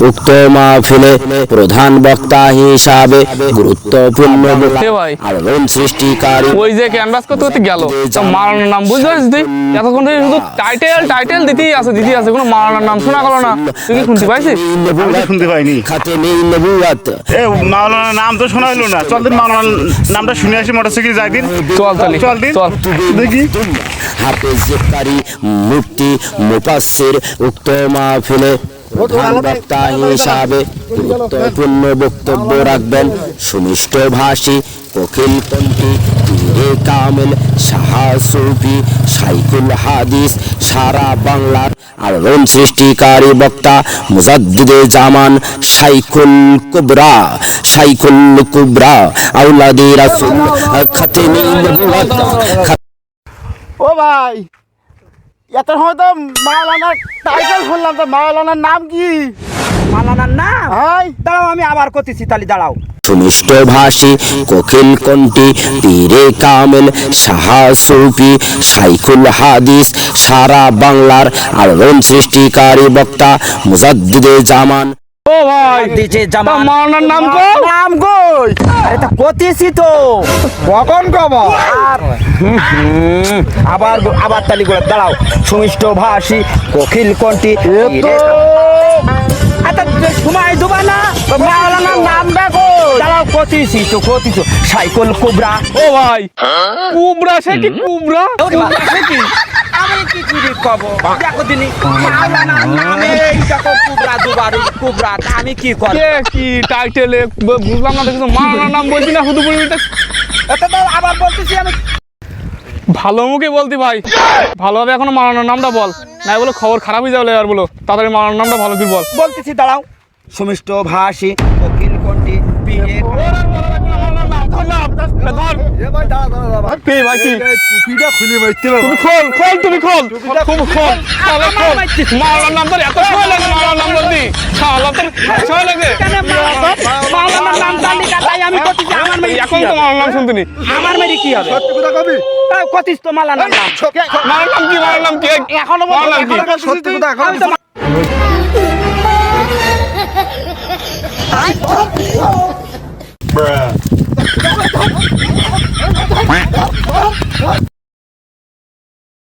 উক্ত মাহফিলে প্রধান বক্তা হিসাবে গুরুত্বপূর্ণ আলোড়ন সৃষ্টিকারী ওই যে ক্যানভাস করতে করতে গেল। তা মারানোর নাম বুঝতে পারছিস তুই? এতক্ষণ থেকে শুধু টাইটেল টাইটেল দিতেই আছে দিতেই আছে। কোনো মারানোর নাম শোনা গেল না। তুই কি শুনতে পাইছিস? আমি শুনতে পাইনি। খাতেমে নবুয়াত এ মাওলানা নাম তো শোনা হলো না। চল দিন মাওলানা নামটা শুনে আসি মোটরসাইকেল যাই দিন। চল তালি চল দিন। চল। দেখি। হাফেজ মুফতি মুফাসসির উক্ত মাহফিলে প্রধান বক্তা হিসাবে গুরুত্বপূর্ণ বক্তব্য রাখবেন সুমিষ্ট ভাষী কোকিল পন্থী পীরে কামেল শাহা সুফি, সাইকুল হাদিস, সারা বাংলার আলোড়ন সৃষ্টিকারী বক্তা মুজাদ্দিদে জামান, সাইকুল কুবরা সাইকুল কুবরা, আউলাদি রাসূল খাতেমি ও ভাই। এত সময় তো মাওলানার টাইটেল শুনলাম তো মাওলানার নাম কি? মালানার নাম? হয় দাঁড়াও আমি আবার করতেছি তালি দাঁড়াও। সুমিষ্ট ভাষী কোকিল কণ্ঠী পীরে কামেল সাহা সুফি সাইকুল হাদিস সারা বাংলার আলোড়ন সৃষ্টিকারী বক্তা মুজাদ্দিদে জামান। ও ভাই দিছে তা জামান মারানোর নাম কো নাম কই? আরে তা কতিছি তো। কখন কব আর হুম, আবার আবার তালি করে দাঁড়াও। সুমিষ্ট ভাষী কোকিল কণ্ঠী আচ্ছা সময় দেবা না। মাওলানার নাম দেখো। দাঁড়াও কতিছি তো কতিছো। সাইকেল কুবরা। ও ভাই কুবরা সে কি কুবরা সে কি? কব দেখো দিনি মাওলানার নামে এই দেখো কুবরা দুবারই কুবরা তা আমি কি করব কি টাইটেলে বুঝলাম না দেখো মারানোর নাম বলছি না শুধু বলবি এটা এটা তো আবার বলতেছি আমি ভালো মুখে বলতি ভাই ভালোভাবে এখনও মারানোর নামটা বল না বলে খবর খারাপ হয়ে যাবে আর বলো তাড়াতাড়ি মারানোর নামটা ভালো করে বল বলতেছি দাঁড়াও সুমিষ্ট ভাষী কোকিল কণ্ঠী বিয়ে কে ভাই কি টুপিটা খুলে মারতে তুমি খোল খোল তুমি খোল। খুব খোল শালা খোল। মারানোর নাম এত সময় লাগে মারানোর নাম বলতি শালা তোর সময় লাগে। মাওলানার নাম তালিকা তাই আমি করতেছি আমার মেয়ে এখন তো মারানোর নাম শুনতে নি। আমার মেয়ে কি হবে? সত্যি কথা কবি? কতিস তো মালানার নাম মারানোর নাম কি মারানোর নাম কি? এখনও মারানোর কি? সত্যি কথা এখন